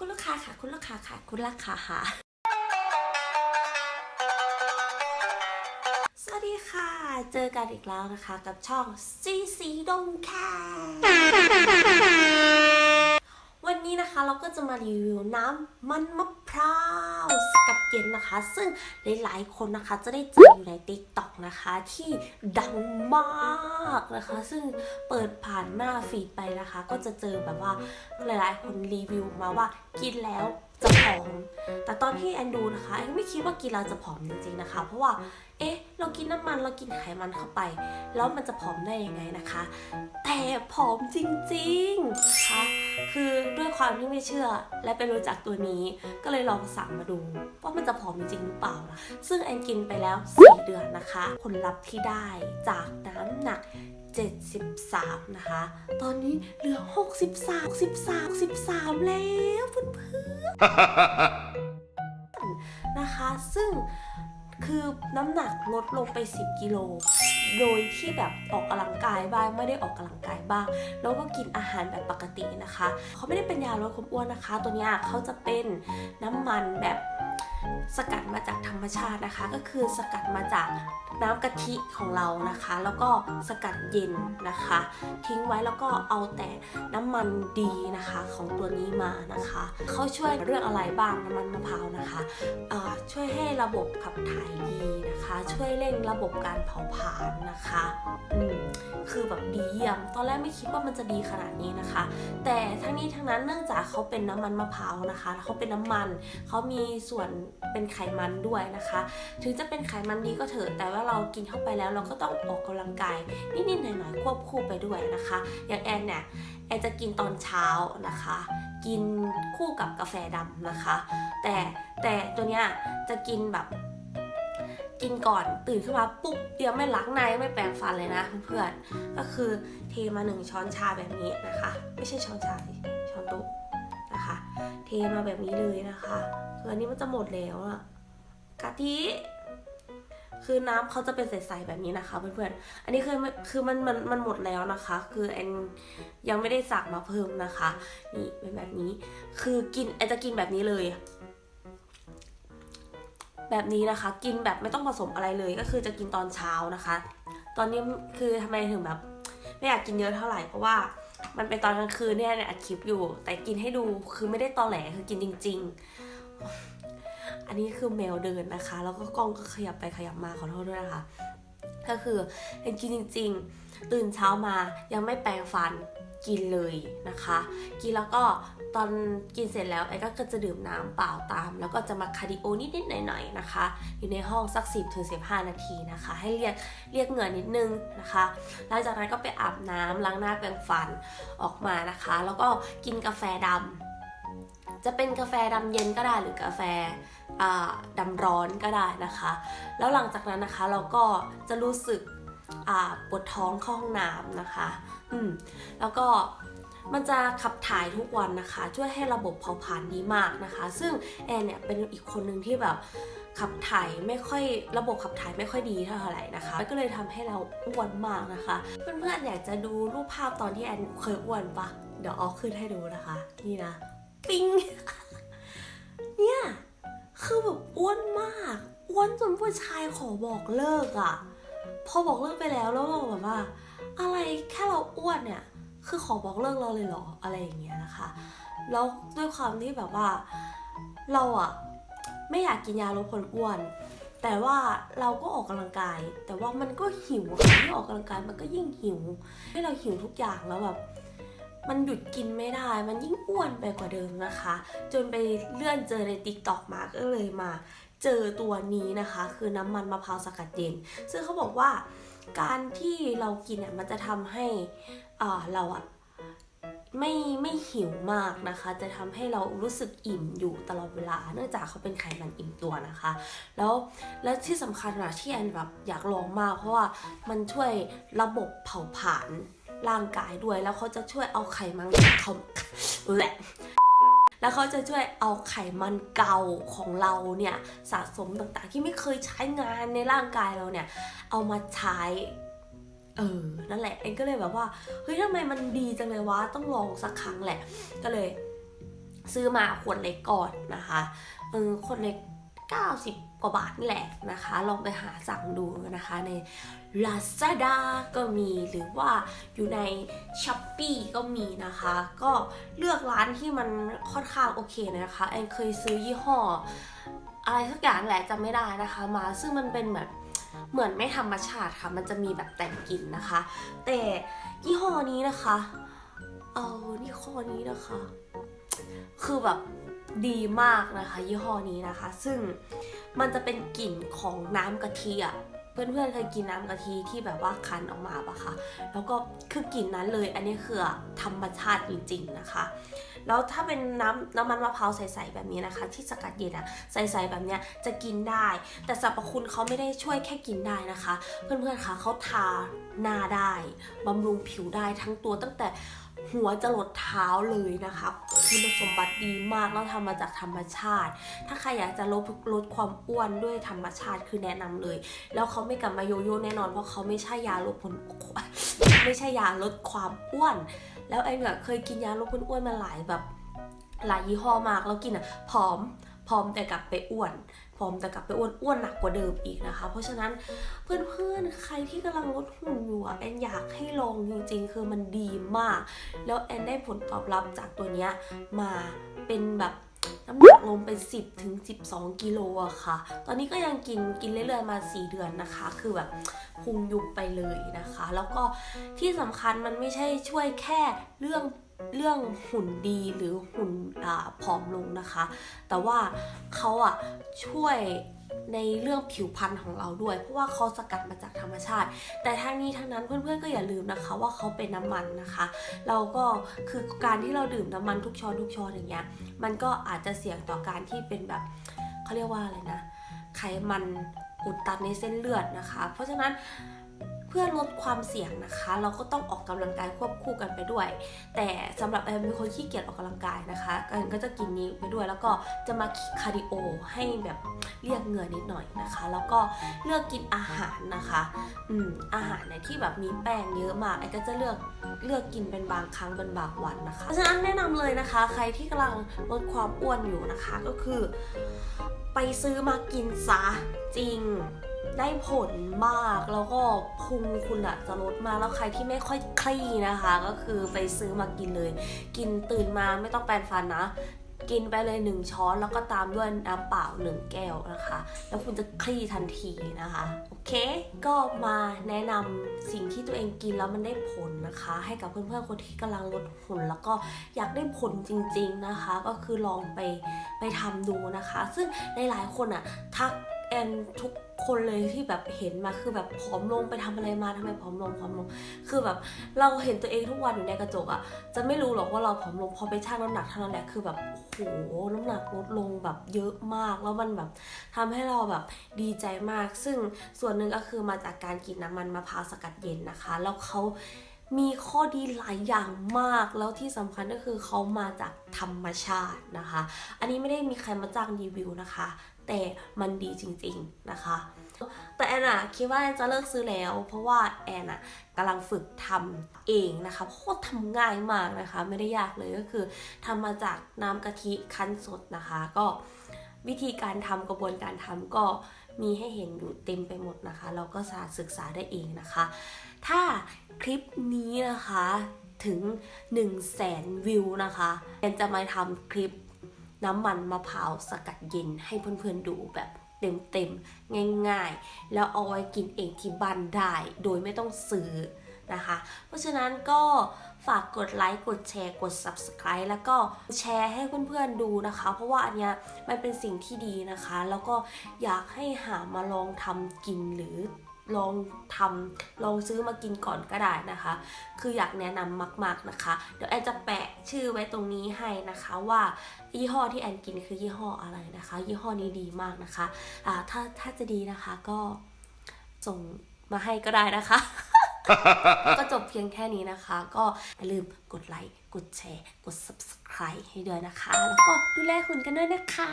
คุณลูกค้าค่ะ คุณลูกค้าค่ะ คุณลูกค้าค่ะ สวัสดีค่ะ เจอกันอีกแล้วนะคะกับช่องซีซีดงค่ะ วันนี้นะคะเราก็จะมารีวิวน้ำมันมะ พร้าวสกัดเย็นนะคะ ซึ่งหลายๆคนนะคะจะได้เจออยู่ใน t ิ k t o k นะคะที่ดังมากนะคะ ซึ่งเปิดผ่านหน้าฟีดไปนะคะ ก็จะเจอแบบว่าหลายๆ คนรีวิวมาว่ากินแล้วจะผอม แต่ตอนที่แอนดูนะคะแอนไม่คิดว่ากินแล้วจะผอมจริงๆนะคะ เพราะว่า เอ๊ะ เรากินน้ำมันเรากินไขมันเข้าไป แล้วมันจะผอมได้ยังไงนะคะ แต่ผอมจริงๆนะคะ คือด้วยความที่ไม่เชื่อ และไปรู้จักตัวนี้ ก็เลยลองสั่งมาดู ว่ามันจะผอมจริงหรือเปล่านะซึ่งแอนกินไปแล้ว 4 เดือนนะคะ ผลลัพธ์ที่ได้จากน้ำหนัก 73 นะคะ ตอนนี้เหลือ 63 63 63แล้วเพื่อนๆนะคะ ซึ่งคือน้ำหนักลดลงไป 10 กิโล โดยที่แบบออกกำลังกายบ้างไม่ได้ออกกำลังกายบ้าง แล้วก็กินอาหารแบบปกตินะคะ เขาไม่ได้เป็นยาลดความอ้วนนะคะ ตัวนี้เขาจะเป็นน้ำมันแบบ สกัดมาจากธรรมชาตินะคะ ก็คือสกัดมาจากน้ำกะทิของเรานะคะ แล้วก็สกัดเย็นนะคะ ทิ้งไว้แล้วก็เอาแต่น้ำมันดีนะคะของตัวนี้มานะคะเขาช่วยเรื่องอะไรบ้างน้ำมันมะพร้าวนะคะช่วยให้ระบบขับถ่ายดีนะคะ ช่วยเร่งระบบการเผาผลาญนะคะอืมคือแบบดีเยี่ยมตอนแรกไม่คิดว่ามันจะดีขนาดนี้นะคะ แต่ทั้งนี้ทั้งนั้นเนื่องจากเขาเป็นน้ำมันมะพร้าวนะคะเขาเป็นน้ำมันเขามีส่วนเป็นไขมันด้วยนะคะ ถึงจะเป็นไขมันดีก็เถอะแต่ว่าเรากินเข้าไปแล้วเราก็ต้องออกกำลังกายนิดๆหน่อยๆควบคู่ไปด้วยนะคะ อย่างแอนเนี่ยแอนจะกินตอนเช้านะคะ กินคู่กับกาแฟดำนะคะ แต่แต่ตัวเนี้ยจะกินแบบกินก่อนตื่นขึ้นมาปุ๊บเดียวไม่ล้างในไม่แปรงฟันเลยนะเพื่อนๆก็คือเทมาหนึ่งช้อนชาแบบนี้นะคะ ไม่ใช่ช้อนชาช้อนโต๊ะ เทมาแบบนี้เลยนะคะคืออันนี้มันจะหมดแล้วอะกะทิคือน้ำเขาจะเป็นใสๆแบบนี้นะคะเพื่อนๆ อันนี้คือคือมันมันมันหมดแล้วนะคะ คือแอนยังไม่ได้สั่งมาเพิ่มนะคะ นี่เป็นแบบนี้ คือกินแอนจะกินแบบนี้เลย แบบนี้นะคะ กินแบบไม่ต้องผสมอะไรเลย ก็คือจะกินตอนเช้านะคะ ตอนนี้คือทำไมถึงแบบ ไม่อยากกินเยอะเท่าไหร่เพราะว่า มันเป็นตอนกลางคืนเนี่ยเนี่ยอัดคลิปอยู่ แต่กินให้ดูคือไม่ได้ตอแหลคือกินจริง ๆ อันนี้คือแมวเดินนะคะ แล้วก็กล้องก็ขยับไปขยับมาขอโทษด้วยนะคะก็คือเป็นกินจริง ๆ ตื่นเช้ามายังไม่แปรงฟันกินเลยนะคะ กินแล้วก็ ตอนกินเสร็จแล้วไอ้ก็จะดื่มน้ำเปล่าตาม แล้วก็จะมาคาร์ดิโอนิดๆหน่อยๆนะคะ อยู่ในห้องสัก 10ถึง15 นาทีนะคะ ให้เรียกเรียกเหงื่อนิดนึงนะคะหลังจากนั้นก็ไปอาบน้ำล้างหน้าแปรงฟันออกมานะคะ แล้วก็กินกาแฟดำจะเป็นกาแฟดำเย็นก็ได้หรือกาแฟอ่าร้อนก็ได้นะคะ แล้วหลังจากนั้นนะคะเราก็จะรู้สึกปวดท้องเข้าห้องน้ำนะคะ อืม แล้วก็ มันจะขับถ่ายทุกวันนะคะ ช่วยให้ระบบเผาผลาญดีมากนะคะ ซึ่งแอนเนี่ยเป็นอีกคนหนึ่งที่แบบขับถ่ายไม่ค่อยระบบขับถ่ายไม่ค่อยดีเท่าไหร่นะคะ ก็เลยทำให้เราอ้วนมากนะคะ เพื่อนๆอยากจะดูรูปภาพตอนที่แอนเคยอ้วนปะเดี๋ยวเอาขึ้นให้ดูนะคะ นี่นะ ปิ้งเนี่ยคือแบบอ้วนมากอ้วนจนผู้ชายขอบอกเลิกอะ่ะ พอบอกเลิกไปแล้วแล้วเราแบบว่า อะไรแค่เราอ้วนเนี่ย คือขอบอกเลิกเราเลยเหรออะไรอย่างเงี้ยนะคะ แล้วด้วยความที่แบบว่าเราอะไม่อยากกินยาลดความอ้วน แต่ว่าเราก็ออกกำลังกาย แต่ว่ามันก็หิวค่ะที่ออกกำลังกายมันก็ยิ่งหิวให้เราหิวทุกอย่างแล้วแบบมันหยุดกินไม่ได้ มันยิ่งอ้วนไปกว่าเดิมนะคะ จนไปเลื่อนเจอในติ๊กต็อกมาก็เลยมาเจอตัวนี้นะคะ คือน้ำมันมะพร้าวสกัดเย็น ซึ่งเขาบอกว่าการที่เรากินเนี่ยมันจะทำให้ เราอะไม่ไม่หิวมากนะคะ จะทำให้เรารู้สึกอิ่มอยู่ตลอดเวลา เนื่องจากเขาเป็นไขมันอิ่มตัวนะคะ แล้วและที่สำคัญอะที่แอนแบบอยากลองมาก เพราะว่ามันช่วยระบบเผาผลาญร่างกายด้วย แล้วเขาจะช่วยเอาไขมันเขาแหละแล้วเขาจะช่วยเอาไขมันเก่าของเราเนี่ยสะสมต่างๆ ที่ไม่เคยใช้งานในร่างกายเราเนี่ยเอามาใช้ เออ นั่นแหละ เอ็นก็เลยแบบว่า เฮ้ยทำไมมันดีจังเลยวะ ต้องลองสักครั้งแหละ ก็เลย ซื้อมาขวดเล็กก่อนนะคะ เออ ขวดเล็ก 90 กว่าบาทนี่แหละนะคะ ลองไปหาสั่งดูนะคะ ใน Lazada ก็มีหรือว่าอยู่ใน s h อ p e e ก็มีนะคะ ก็เลือกร้านที่มันค่อนข้างโอเคนะคะ แอนเคยซื้อยี่ห้อ อะไรสักอย่างแหละจำไม่ได้นะคะ มาซึ่งมันเป็นแบบ เหมือนไม่ธรรมชาติค่ะ มันจะมีแบบแต่งกลิ่นนะคะ แต่ยี่ห้อนี้นะคะ เอายี่ห้อนี้นะคะ คือแบบดีมากนะคะ ยี่ห้อนี้นะคะ ซึ่งมันจะเป็นกลิ่นของน้ำกะทิอะ เพื่อนๆเคยกินน้ำกะทิที่แบบว่าคั้นออกมาปะคะแล้วก็คือกลิ่นนั้นเลย อันนี้คือธรรมชาติจริง ๆนะคะ แล้วถ้าเป็นน้ำน้ำมันมะพร้าวใสๆแบบนี้นะคะ ที่สกัดเย็นอะใสๆแบบเนี้ยจะกินได้ แต่สรรพคุณเขาไม่ได้ช่วยแค่กินได้นะคะ เพื่อนๆคะเขาทาหน้าได้บำรุงผิวได้ทั้งตัวตั้งแต่ หัวจรดเท้าเลยนะคะคุณสมบัติดีมากแล้วทำมาจากธรรมชาติ ถ้าใครอยากจะลดลดความอ้วนด้วยธรรมชาติคือแนะนำเลย แล้วเขาไม่กลับมาโยโย่แน่นอนเพราะเขาไม่ใช่ยาลดผลไม่ใช่ยาลดความอ้วน แล้วไอ้เนี่ยเคยกินยาลดความอ้วนมาหลายแบบหลายยี่ห้อมากแล้วกินอะผอมผอมแต่กลับไปอ้วน ผอมแต่กลับไปอ้วนอ้วนหนักกว่าเดิมอีกนะคะ เพราะฉะนั้นเพื่อนๆ ใครที่กำลังลดหุ่นอยู่แอนอยากให้ลองจริงๆ คือมันดีมาก แล้วแอนได้ผลตอบรับจากตัวเนี้ยมาเป็นแบบน้ำหนักลงเป็น 10ถึง12 กิโลอะค่ะ ตอนนี้ก็ยังกินกินเรื่อยๆมา 4 เดือนนะคะ คือแบบพุงยุบไปเลยนะคะ แล้วก็ที่สำคัญมันไม่ใช่ช่วยแค่เรื่อง เรื่องหุ่นดีหรือหุ่นอผอมลงนะคะ แต่ว่าเขาอะช่วยในเรื่องผิวพรรณของเราด้วย เพราะว่าเขาสกัดมาจากธรรมชาติ แต่ทั้งนี้ทั้งนั้นเพื่อนๆก็อย่าลืมนะคะ ว่าเขาเป็นน้ำมันนะคะ เราก็คือการที่เราดื่มน้ำมันทุกช้อนทุกช้อนอย่างเงี้ย มันก็อาจจะเสี่ยงต่อการที่เป็นแบบเขาเรียกว่าอะไรนะ ไขมันอุดตันในเส้นเลือดนะคะ เพราะฉะนั้น เพื่อลดความเสี่ยงนะคะ เราก็ต้องออกกำลังกายควบคู่กันไปด้วย แต่สำหรับแอมเป็นคนขี้เกียจออกกำลังกายนะคะแอนก็จะกินนี้ไปด้วย แล้วก็จะมาคาร์ดิโอให้แบบเรียกเหงื่อนิดหน่อยนะคะ แล้วก็เลือกกินอาหารนะคะอืมอาหารเนี่ยที่แบบมีแป้งเยอะมากไอ้ก็จะเลือกเลือกกินเป็นบางครั้งเป็นบางวันนะคะเพราะฉะนั้นแนะนำเลยนะคะ ใครที่กำลังลดความอ้วนอยู่นะคะก็คือ ไปซื้อมากินซะจริง ได้ผลมากแล้วก็พุงคุณอะจะลดมาแล้วใครที่ไม่ค่อยคลี่นะคะ ก็คือไปซื้อมากินเลย กินตื่นมาไม่ต้องแปรงฟันนะ กินไปเลยหนึ่งช้อนแล้วก็ตามด้วยน้ำเปล่าหนึ่งแก้วนะคะ แล้วคุณจะคลี่ทันทีนะคะโอเค ก็มาแนะนำสิ่งที่ตัวเองกินแล้วมันได้ผลนะคะ ให้กับเพื่อนๆคนที่กำลังลดหุ่นแล้วก็อยากได้ผลจริง ๆนะคะ ก็คือลองไปไปทำดูนะคะ ซึ่งในหลายๆคนอะทัก แอนทุกคนเลยที่แบบเห็นมาคือแบบผอมลงไปทำอะไรมาทำไมผอมลงผอมลง คือแบบเราเห็นตัวเองทุกวันอยู่ในกระจกอะจะไม่รู้หรอกว่าเราผอมลงพอไปชั่งน้ำหนักเท่านั้นแหละคือแบบโหน้ำหนักลดลงแบบเยอะมาก แล้วมันแบบทำให้เราแบบดีใจมาก ซึ่งส่วนหนึ่งก็คือมาจากการกินน้ำมันมะพร้าวสกัดเย็นนะคะ แล้วเขามีข้อดีหลายอย่างมากแล้วที่สำคัญก็คือเขามาจากธรรมชาตินะคะ อันนี้ไม่ได้มีใครมาจ้างรีวิวนะคะ แต่มันดีจริง ๆนะคะ แต่แอนอะคิดว่าแอนจะเลิกซื้อแล้ว เพราะว่าแอนอะกำลังฝึกทำเองนะคะเพรทำง่ายมากนะคะ ไม่ได้ยากเลยก็คือทำมาจากน้ำกะทิคั้นสดนะคะ ก็วิธีการทำกระบวนการทำก็มีให้เห็นอยู่เต็มไปหมดนะคะ เราก็สามารถศึกษาได้เองนะคะ ถ้าคลิปนี้นะคะถึง 1 0 0 0 0แสนวิวนะคะแอนจะมาทำคลิป น้ำมันมะพร้าวสกัดเย็นให้เพื่อนๆดูแบบเต็มๆง่ายๆ แล้วเอาไว้กินเองที่บ้านได้โดยไม่ต้องซื้อนะคะ เพราะฉะนั้นก็ฝากกดไลค์กดแชร์กด subscribe แล้วก็แชร์ให้เพื่อนๆดูนะคะ เพราะว่าอันเนี้ยมันเป็นสิ่งที่ดีนะคะ แล้วก็อยากให้หามาลองทำกินหรือ ลองทำลองซื้อมากินก่อนก็ได้นะคะ คืออยากแนะนำมาก ๆนะคะ เดี๋ยวแอนจะแปะชื่อไว้ตรงนี้ให้นะคะว่ายี่ห้อที่แอนกินคือยี่ห้ออะไรนะคะ ยี่ห้อนี้ดีมากนะคะอ่าถ้าถ้าจะดีนะคะก็ส่งมาให้ก็ได้นะคะ ก็จบเพียงแค่นี้นะคะ ก็อย่าลืมกดไลค์ กดแชร์ กด subscribe ให้ด้วยนะคะ แล้วก็ดูแลคุณกันด้วยนะคะ